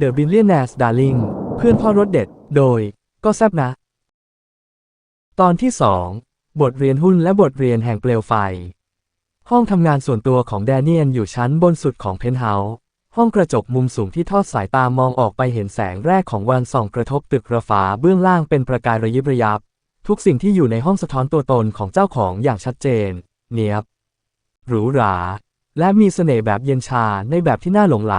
The Billionaire's Darling เพื่อนพ่อรถเด็ด โดย ก็แซบนะ ตอนที่ 2 บทเรียนหุ้นและบทเรียนแห่งเปลวไฟ ห้องทำงานส่วนตัวของแดเนียนอยู่ชั้นบนสุดของเพนท์เฮาส์ห้องกระจกมุมสูงที่ทอดสายตามองออกไปเห็นแสงแรกของวันส่องกระทบตึกระฝาเบื้องล่างเป็นประกายระยิบระยับ ทุกสิ่งที่อยู่ในห้องสะท้อนตัวตนของเจ้าของอย่างชัดเจน เนียบ หรูหรา และมีเสน่ห์แบบเย็นชาในแบบที่น่าหลงไหล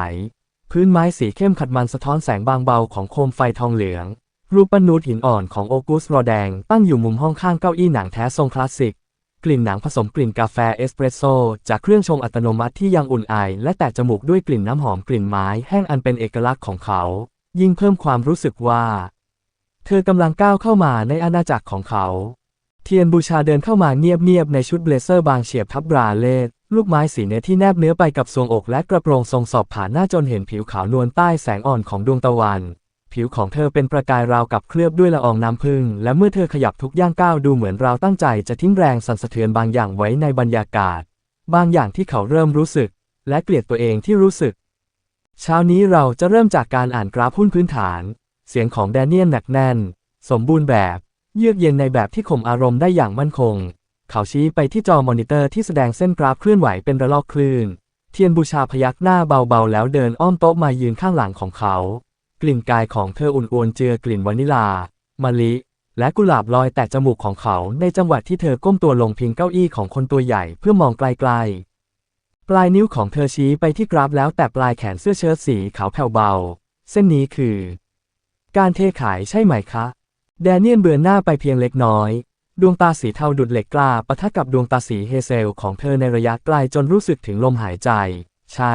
พื้นไม้สีเข้มขัดมันสะท้อนแสงบางเบาของโคมไฟทองเหลือง รูปปั้นนูดหินอ่อนของโอกุสรอแดง ตั้งอยู่มุมห้องข้างเก้าอี้หนังแท้ทรงคลาสสิก กลิ่นหนังผสมกลิ่นกาแฟเอสเปรสโซจากเครื่องชงอัตโนมัติที่ยังอุ่นไอ และแตะจมูกด้วยกลิ่นน้ำหอมกลิ่นไม้แห้งอันเป็นเอกลักษณ์ของเขา ยิ่งเพิ่มความรู้สึกว่า เธอกำลังก้าวเข้ามาในอาณาจักรของเขา เทียนบูชาเดินเข้ามาเงียบๆในชุดเบลเซอร์บางเฉียบทับราเลต ลูกไม้สีเนื้อที่แนบเนื้อไปกับทรวงอกและกระโปรงทรงสอบผ่านหน้าจนเห็นผิวขาวนวลใต้แสงอ่อนของดวงตะวัน ผิวของเธอเป็นประกายราวกับเคลือบด้วยละอองน้ำผึ้งและเมื่อเธอขยับทุกย่างก้าวดูเหมือนเราตั้งใจจะทิ้งแรงสั่นสะเทือนบางอย่างไว้ในบรรยากาศ บางอย่างที่เขาเริ่มรู้สึก และเกลียดตัวเองที่รู้สึก เช้านี้เราจะเริ่มจากการอ่านกราฟหุ้นพื้นฐาน เสียงของแดเนียลหนักแน่น สมบูรณ์แบบ เยือกเย็นในแบบที่ข่มอารมณ์ได้อย่างมั่นคง เขาชี้ไปที่จอมอนิเตอร์ที่แสดงเส้นกราฟเคลื่อนไหวเป็นระลอกคลื่น เทียนบูชาพยักหน้าเบาๆ แล้วเดินอ้อมโต๊ะมายืนข้างหลังของเขา กลิ่นกายของเธออุ่นอวนเจือกลิ่นวานิลา มะลิ และกุหลาบลอยแตะจมูกของเขาในจังหวะที่เธอก้มตัวลงพิงเก้าอี้ของคนตัวใหญ่เพื่อมองไกลๆ ปลายนิ้วของเธอชี้ไปที่กราฟแล้วแต่ปลายแขนเสื้อเชิ้ตสีขาวแผ่วเบา เส้นนี้คือ การเทขายใช่ไหมคะ แดเนียลเบือนหน้าไปเพียงเล็กน้อย ดวงตาสีเทาดุดเหล็กกล้าปะทะกับดวงตาสีเฮเซลของเธอในระยะไกลจนรู้สึกถึงลมหายใจ ใช่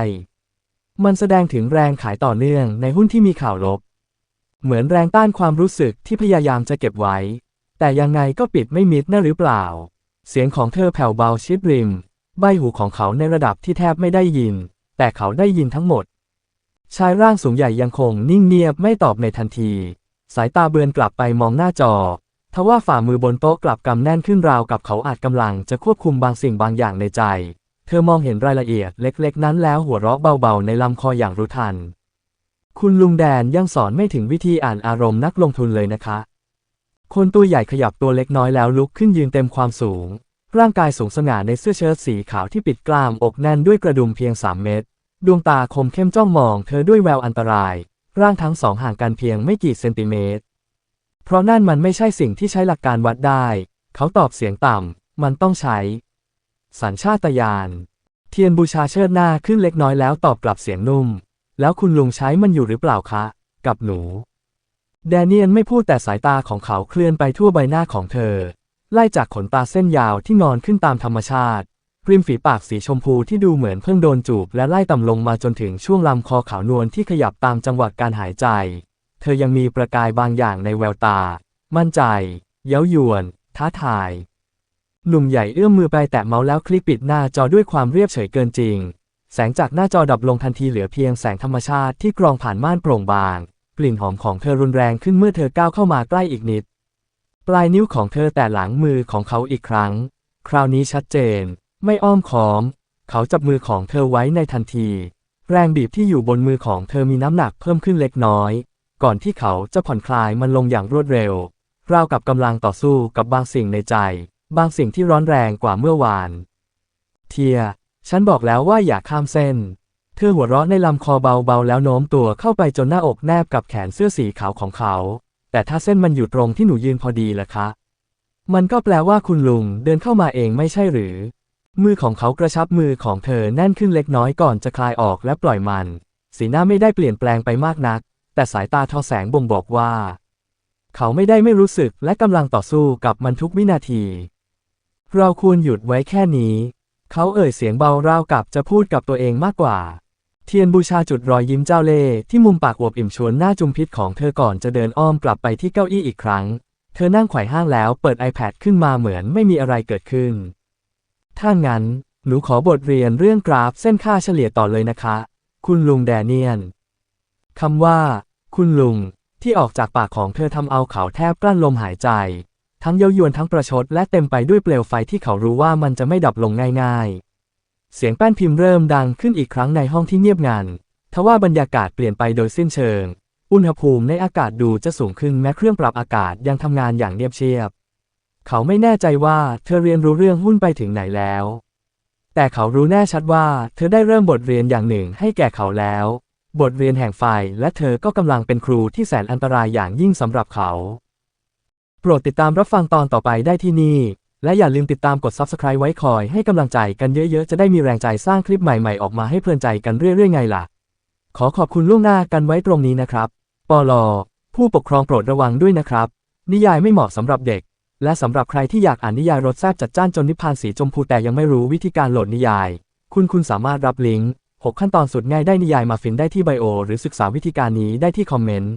มันแสดงถึงแรงขายต่อเนื่องในหุ้นที่มีข่าวลบ เหมือนแรงต้านความรู้สึกที่พยายามจะเก็บไว้ แต่ยังไงก็ปิดไม่มิดนะหรือเปล่า เสียงของเธอแผ่วเบาชิดริม ใบหูของเขาในระดับที่แทบไม่ได้ยิน แต่เขาได้ยินทั้งหมด ชายร่างสูงใหญ่ยังคงนิ่งเงียบไม่ตอบในทันที สายตาเบือนกลับไปมองหน้าจอ ทว่าฝ่ามือบนโต๊ะกลับกำแน่นขึ้นราวกับเขาอาจกำลังจะควบคุมบางสิ่งบางอย่างในใจ เธอมองเห็นรายละเอียดเล็กๆ นั้นแล้วหัวเราะเบาๆ ในลำคออย่างรู้ทัน คุณลุงแดนยังสอนไม่ถึงวิธีอ่านอารมณ์นักลงทุนเลยนะคะ คนตัวใหญ่ขยับตัวเล็กน้อยแล้วลุกขึ้นยืนเต็มความสูง ร่างกายสูงสง่าในเสื้อเชิ้ตสีขาวที่ปิดกล้ามอกแน่นด้วยกระดุมเพียง3เม็ดดวงตาคมเข้มจ้องมอง เธอด้วยแววอันตราย ร่างทั้งสองห่างกันเพียงไม่กี่เซนติเมตร เพราะนั่นมันไม่ใช่สิ่งที่ใช้หลักการวัดได้ เขาตอบเสียงต่ำ มันต้องใช้ สัญชาตญาณ เทียนบูชาเชิดหน้าขึ้นเล็กน้อยแล้วตอบกลับเสียงนุ่ม แล้วคุณลุงใช้มันอยู่หรือเปล่าคะ กับหนู แดเนียลไม่พูดแต่สายตาของเขาเคลื่อนไปทั่วใบหน้าของเธอ ไล่จากขนตาเส้นยาวที่นอนขึ้นตามธรรมชาติริมฝีปากสีชมพูที่ดูเหมือนเพิ่งโดนจูบและไล่ต่ำลงมาจนถึงช่วงลำคอขาวนวลที่ขยับตามจังหวะการหายใจ เธอยังมีประกายบางอย่างในแววตา มั่นใจ เย้ายวน ท้าทาย หนุ่มใหญ่เอื้อมมือไปแตะเมาส์แล้วคลิกปิดหน้าจอด้วยความเรียบเฉยเกินจริง แสงจากหน้าจอดับลงทันทีเหลือเพียงแสงธรรมชาติที่กรองผ่านม่านโปร่งบาง กลิ่นหอมของเธอรุนแรงขึ้นเมื่อเธอก้าวเข้ามาใกล้อีกนิด ปลายนิ้วของเธอแตะหลังมือของเขาอีกครั้ง คราวนี้ชัดเจน ไม่อ้อมค้อม เขาจับมือของเธอไว้ในทันที แรงบีบที่อยู่บนมือของเธอมีน้ำหนักเพิ่มขึ้นเล็กน้อย ก่อนที่เขาจะผ่อนคลายมันลงอย่างรวดเร็ว ราวกับกำลังต่อสู้กับบางสิ่งในใจ บางสิ่งที่ร้อนแรงกว่าเมื่อวาน เทีย ฉันบอกแล้วว่าอย่าข้ามเส้น เธอหัวเราะในลำคอเบาๆแล้วโน้มตัวเข้าไปจนหน้าอกแนบกับแขนเสื้อสีขาวของเขา แต่ถ้าเส้นมันอยู่ตรงที่หนูยืนพอดีล่ะคะ มันก็แปลว่าคุณลุงเดินเข้ามาเองไม่ใช่หรือ มือของเขากระชับมือของเธอแน่นขึ้นเล็กน้อยก่อนจะคลายออกและปล่อยมัน สีหน้าไม่ได้เปลี่ยนแปลงไปมากนัก แต่สายตาทอแสงบ่งบอกว่า เขาไม่ได้ไม่รู้สึกและกำลังต่อสู้กับมันทุกวินาที เราควรหยุดไว้แค่นี้ เขาเอ่ยเสียงเบาราวกับจะพูดกับตัวเองมากกว่า เทียนบูชาจุดรอยยิ้มเจ้าเล่ห์ที่มุมปากอวบอิ่มชวนหน้าจุมพิษของเธอก่อนจะเดินอ้อมกลับไปที่เก้าอี้อีกครั้ง เธอนั่งไขว่ห้างแล้วเปิด iPad ขึ้นมาเหมือนไม่มีอะไรเกิดขึ้น ถ้างั้นหนูขอบทเรียนเรื่องกราฟเส้นค่าเฉลี่ยต่อเลยนะคะ คุณลุงแดเนียน คำว่า คุณลุง ที่ออกจากปากของเธอทำเอาเขาแทบกลั้นลมหายใจ ทั้งเย้ายวนทั้งประชดและเต็มไปด้วยเปลวไฟที่เขารู้ว่ามันจะไม่ดับลงง่ายๆ เสียงแป้นพิมพ์เริ่มดังขึ้นอีกครั้งในห้องที่เงียบงันทว่าบรรยากาศเปลี่ยนไปโดยสิ้นเชิง อุณหภูมิในอากาศดูจะสูงขึ้นแม้เครื่องปรับอากาศยังทำงานอย่างเงียบเชียบ เขาไม่แน่ใจว่าเธอเรียนรู้เรื่องหุ้นไปถึงไหนแล้ว แต่เขารู้แน่ชัดว่าเธอได้เริ่มบทเรียนอย่างหนึ่งให้แก่เขาแล้ว บทเรียนแห่งไฟและเธอก็กำลังเป็นครูที่แสนอันตรายอย่างยิ่งสำหรับเขา โปรดติดตามรับฟังตอนต่อไปได้ที่นี่ และอย่าลืมติดตามกด Subscribe ไว้คอยให้กำลังใจกันเยอะๆ จะได้มีแรงใจสร้างคลิปใหม่ๆ ออกมาให้เพลินใจกันเรื่อยๆ ไงล่ะ ขอขอบคุณล่วงหน้ากันไว้ตรงนี้นะครับ ปลอ ผู้ปกครองโปรดระวังด้วยนะครับ นิยายไม่เหมาะสำหรับเด็ก และสำหรับใครที่อยากอ่านนิยายรสแซ่บจัดจ้านจนนิพพานสีชมพูแต่ยังไม่รู้วิธีการโหลดนิยาย คุณคุณสามารถรับลิงก์ 6 ขั้นตอนสุดง่ายได้นิยายมาฟินได้ที่ไบโอ หรือศึกษาวิธีการนี้ได้ที่คอมเมนต์